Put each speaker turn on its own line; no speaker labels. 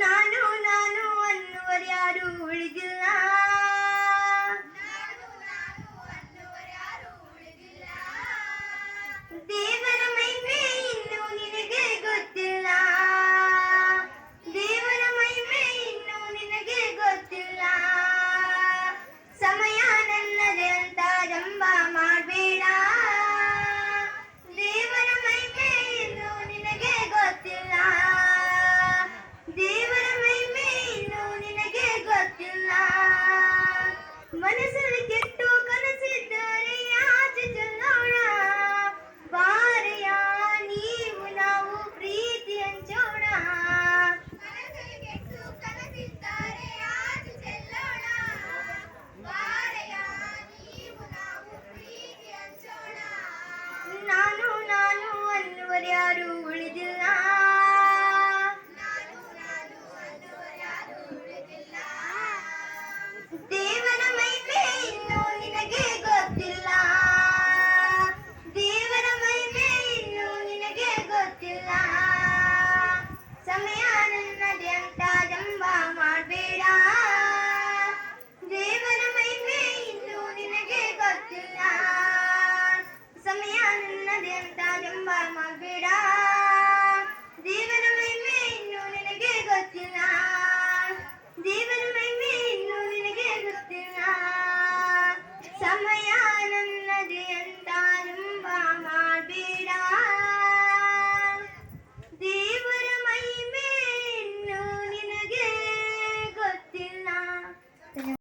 ನಾನು ನಾನು ಅನ್ನುವರ್ಯಾರು ಉಳಿದಿಲ್ಲ വരെ ആരും ഒളിഞ്ഞാ